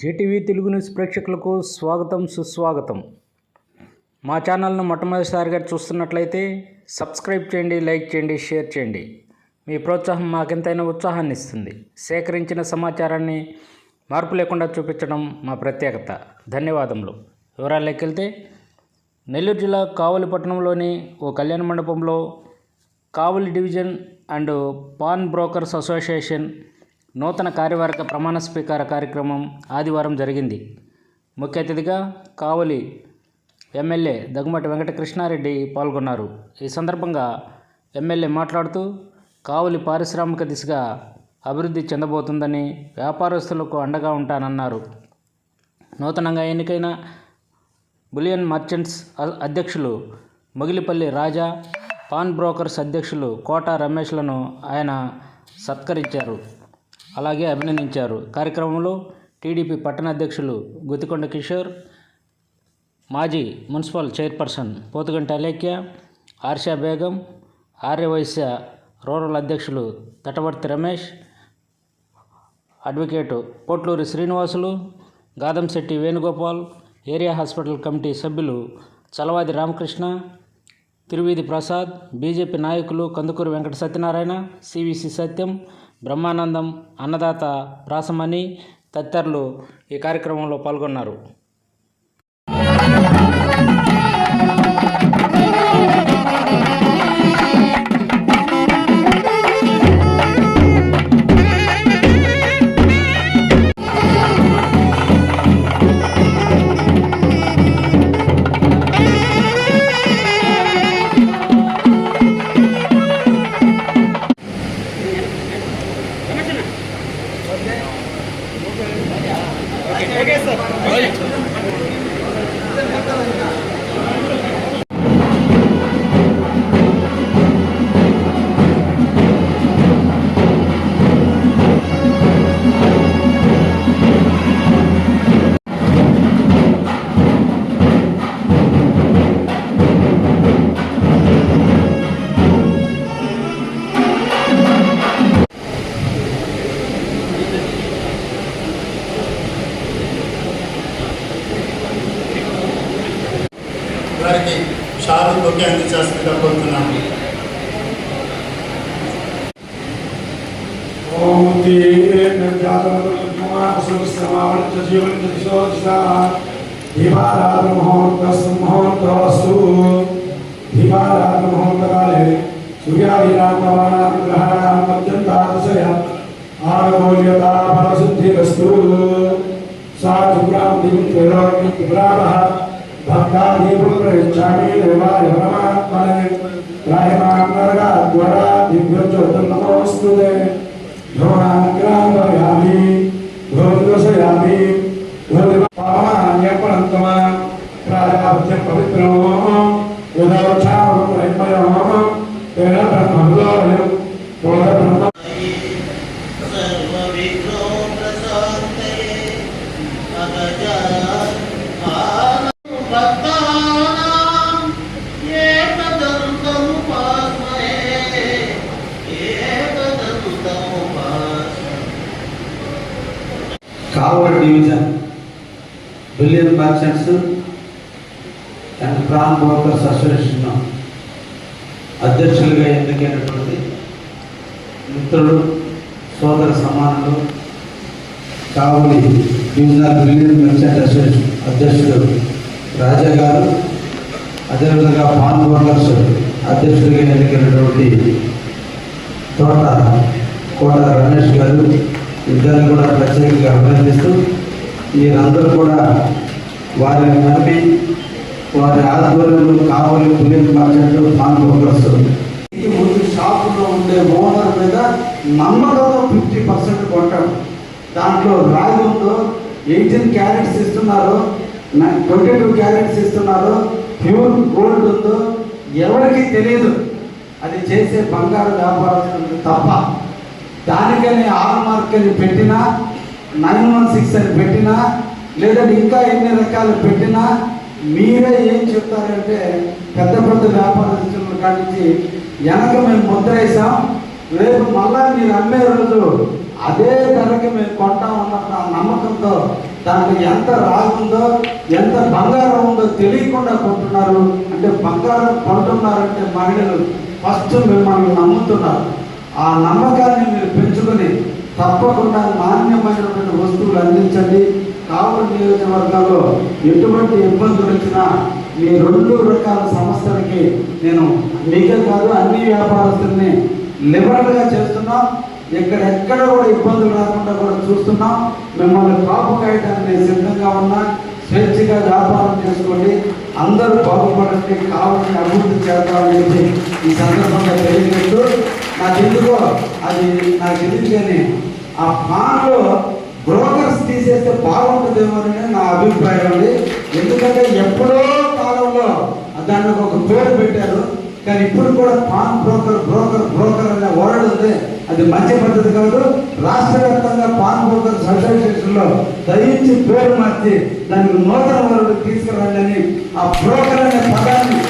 JTV Telugu news ప్రేక్షకులకు స్వాగతం సుస్వాగతం. మా ఛానల్ను మొట్టమొదటిసారిగా చూస్తున్నట్లయితే సబ్స్క్రైబ్ చేయండి లైక్ చేయండి షేర్ చేయండి. మీ ప్రోత్సాహం మాకెంతైనా ఉత్సాహాన్ని ఇస్తుంది. సేకరించిన సమాచారాన్ని మార్పు లేకుండా చూపించడం మా ప్రత్యేకత. ధన్యవాదములు. వివరాల్లోకి వెళ్తే నెల్లూరు జిల్లా కావలి పట్టణంలోని ఓ కళ్యాణ మండపంలో Kavali division and pawn brokers association నూతన కార్యవర్గ ప్రమాణ స్వీకార కార్యక్రమం ఆదివారం జరిగింది. ముఖ్య అతిథిగా కావలి ఎమ్మెల్యే దగ్గుమటి వెంకటకృష్ణారెడ్డి పాల్గొన్నారు. ఈ సందర్భంగా ఎమ్మెల్యే మాట్లాడుతూ కావలి పారిశ్రామిక దిశగా అభివృద్ధి చెందబోతుందని వ్యాపారస్తులకు అండగా ఉంటానన్నారు. నూతనంగా ఎన్నికైన బులియన్ మర్చెంట్స్ అ- అధ్యక్షులు మొగిలిపల్లి రాజా పాన్ బ్రోకర్స్ అధ్యక్షులు కోట రమేష్లను ఆయన సత్కరించారు. అలాగే అభినందించారు. కార్యక్రమంలో టీడీపీ పట్టణ అధ్యక్షులు గుతికొండ కిషోర్ మాజీ municipal chairperson Pothuganta Alekhya Arsha Begum Aryavysya rural అధ్యక్షులు Tatavarthi Ramesh advocate Potluri Srinivasulu Gadamsetty Venugopal area hospital committee సభ్యులు చలవాది రామకృష్ణ తిరువీధి ప్రసాద్ బీజేపీ నాయకులు కందుకూరు వెంకట సత్యనారాయణ సివిసి సత్యం బ్రహ్మానందం అన్నదాత రాసమణి తదితరులు ఈ కార్యక్రమంలో పాల్గొన్నారు. 알겠어. వారికి షాలు తొక్కి అందించాల్సిందిగా కోరుతున్నాము ఓం తీరేణ జాతమృతమావృత జీవన దిశోదిశా దీపారాధన ముహూర్తస్సు ముహూర్తవస్తు దీపారాధన ముహూర్తకాలే సూర్యాదినామవానాగ్రహాణం మధ్యంతాదశయ ఆనుకూల్యతా ఫలసిద్ధిరస్తు సాధుగ్రాం దివం త్రైలోక్యం త్రిపురావః భక్తాదీపం ప్రయచ్ఛామి దేవాయ పరమాత్మనే రాయమాం నరకాద్వరా దివ్యోజ్యోతం నమోస్తుతే ధ్రువనాగ్రామయామి Kavali division bullion merchants and pawn brokers association అధ్యక్షులుగా ఎన్నికైనటువంటి మిత్రుడు సోదర సమానులు Kavali divisional bullion merchant association అధ్యక్షుడు రాజా గారు అదేవిధంగా పాన్ బ్రోకర్స్ అధ్యక్షుడిగా ఎన్నికైనటువంటి తోట కోట రమేష్ గారు ఇద్దరిని కూడా ప్రత్యేకంగా అభినందిస్తూ వీరందరూ కూడా వారిని నమ్మి వారి ఆధ్వర్యంలో Kavali bullion market pawn brokers ముందు షాపులో ఉండే ఓనర్ మీద నమ్మకంతో ఫిఫ్టీ పర్సెంట్ కొంటాం దాంట్లో రాగి ఉందో ఎయిటీన్ క్యారెట్స్ ఇస్తున్నారు ట్వంటీ టూ క్యారెట్స్ ఇస్తున్నారు ప్యూర్ గోల్డ్ ఉందో ఎవరికి తెలియదు. అది చేసే బంగారు వ్యాపారం తప్ప. దానికని ఆరు మార్క్ అని పెట్టినా నైన్ వన్ సిక్స్ అని పెట్టినా లేదంటే ఇంకా ఎన్ని రకాలు పెట్టినా మీరే ఏం చెప్తారంటే పెద్ద పెద్ద వ్యాపారస్తుల కానించి వెనక మేము ముద్ర వేసాం రేపు మళ్ళా మీరు అమ్మే రోజు అదే ధరకి మేము కొంటాం అన్నప్పుడు ఆ నమ్మకంతో దాంట్లో ఎంత రాగుందో ఎంత బంగారం ఉందో తెలియకుండా కొంటున్నారు. అంటే బంగారం కొంటున్నారంటే మహిళలు ఫస్ట్ మిమ్మల్ని నమ్ముతున్నారు. ఆ నమ్మకాన్ని మీరు పెంచుకొని తప్పకుండా నాణ్యమైనటువంటి వస్తువులు అందించండి. కావలి నియోజకవర్గంలో ఎటువంటి ఇబ్బందులు వచ్చినా మీ రెండు రకాల సంస్థలకి నేను మీకే కాదు అన్ని వ్యాపారస్తుల్ని లిబరల్గా చేస్తున్నాం. ఎక్కడెక్కడ కూడా ఇబ్బందులు రాకుండా కూడా చూస్తున్నాం. మిమ్మల్ని కాపు కాయటానికి నేను సిద్ధంగా ఉన్నా స్వేచ్ఛగా వ్యాపారం చేసుకోండి. అందరూ బాగుపడండి కావాలని అభివృద్ధి చేద్దామని చెప్పి ఈ సందర్భంగా తెలియజేస్తూ నాకు ఎందుకో అది నాకు ఎందుకు కానీ ఆ పాన్లో బ్రోకర్స్ తీసేస్తే బాగుంటుందేమో అని నా అభిప్రాయం అండి. ఎందుకంటే ఎప్పుడో కాలంలో దానికి ఒక పేరు పెట్టారు. కానీ ఇప్పుడు కూడా పాన్ బ్రోకర్ బ్రోకర్ బ్రోకర్ అనే వర్డ్ ఉంది. అది మంచి పద్ధతి కాదు. రాష్ట్ర వ్యాప్తంగా పాన్ బ్రోకర్స్ అసోసియేషన్లో దయించి పేరు మార్చి దానికి నూతన వరకు తీసుకురండి అని ఆ బ్రోకర్ అనే పదాన్ని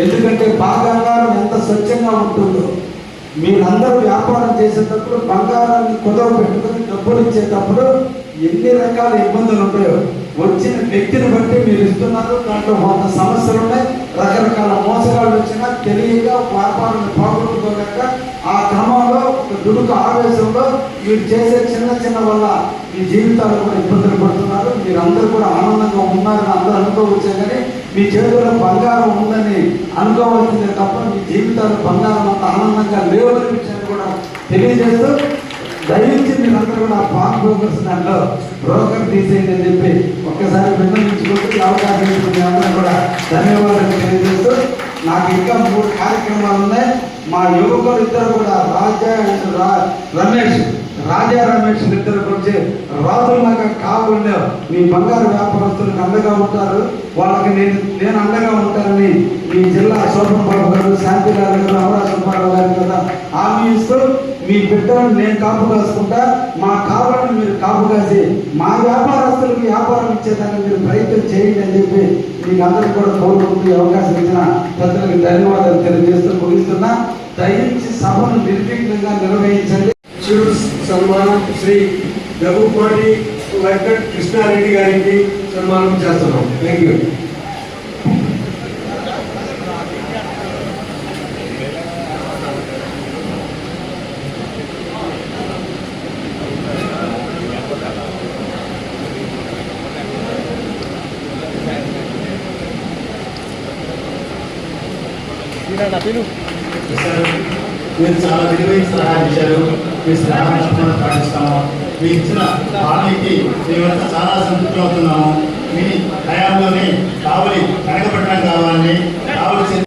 ఎందుకంటే బంగారం ఎంత స్వచ్ఛంగా ఉంటుందో. మీరందరూ వ్యాపారం చేసేటప్పుడు బంగారాన్ని కుదవ పెట్టుకుని డబ్బులు ఇచ్చేటప్పుడు ఎన్ని రకాల ఇబ్బందులు ఉంటాయో వచ్చిన వ్యక్తిని బట్టి మీరు ఇస్తున్నారు. దాంట్లో వంద సమస్యలు ఉన్నాయి. రకరకాల మోసగాళ్ళు వచ్చినా తెలియక వ్యాపారాన్ని పోగొట్టుకోలేక ఆ క్రమంలో ఒక దుడుకు ఆవేశంలో మీరు చేసే చిన్న చిన్న వల్ల మీ జీవితాలు కూడా ఇబ్బందులు పడుతున్నారు. మీరందరూ కూడా ఆనందంగా ఉన్నారని అందరూ అనుకోవచ్చే కానీ మీ చేతుల్లో బంగారం ఉందని అనుకోవాల్సిందే తప్ప మీ జీవితాలు బంగారం అంత ఆనందంగా లేవని విషయాన్ని కూడా తెలియజేస్తూ దయచేసి మీరందరూ కూడా పాన్ బ్రోకర్స్ దాంట్లో బ్రోకర్ తీసేయండి అని చెప్పి ఒక్కసారి విన్నవించుకుంటూ అవకాశం ఇచ్చిన అందరూ కూడా ధన్యవాదాలు తెలియజేస్తూ నాకు ఇంకా మూడు కార్యక్రమాలు ఉన్నాయి. మా యువకులు ఇద్దరు కూడా రాజా అండ్ రా- రమేష్. రాజా రమేష్ ఇద్దరు వచ్చి రాజులాగా కాకుండా మీ బంగారు వ్యాపారస్తులకు అండగా ఉంటారు. వాళ్ళకి నేను నేను అండగా ఉంటానని మీ జిల్లా శోభన్ బాబు గారు శాంతి గారు అమరా సుబ్బారావు గారు కదా హామీ ఇస్తూ మీ బిడ్డలను నేను కాపు కాసుకుంటా. మా కావాలని మీరు కాపు కాసి మా వ్యాపారస్తులకు వ్యాపారం ఇచ్చేదానికి మీరు ప్రయత్నం చేయండి అని చెప్పి మీకు అందరికీ కూడా కోరుకుంటూ అవకాశం ఇచ్చిన ప్రజలకు ధన్యవాదాలు తెలియజేస్తూ ముగిస్తున్నా. దయించి సభను నిర్విఘ్నంగా నిర్వహించండి. చిరు సన్మానం శ్రీ దగ్గుపాటి వెంకట్ కృష్ణారెడ్డి గారికి సన్మానం చేస్తున్నాం. థ్యాంక్ యూ మీరు చాలా విలువైన సలహా ఇచ్చారు. మీ సలహా తప్పకుండా పాటిస్తాము. మీ ఇచ్చిన హామీకి మేమంతా చాలా సంతృప్తి అవుతున్నాము. మీ హయాంలోనే కావలి కనకపట్టడం కావాలని కావలి చెంది-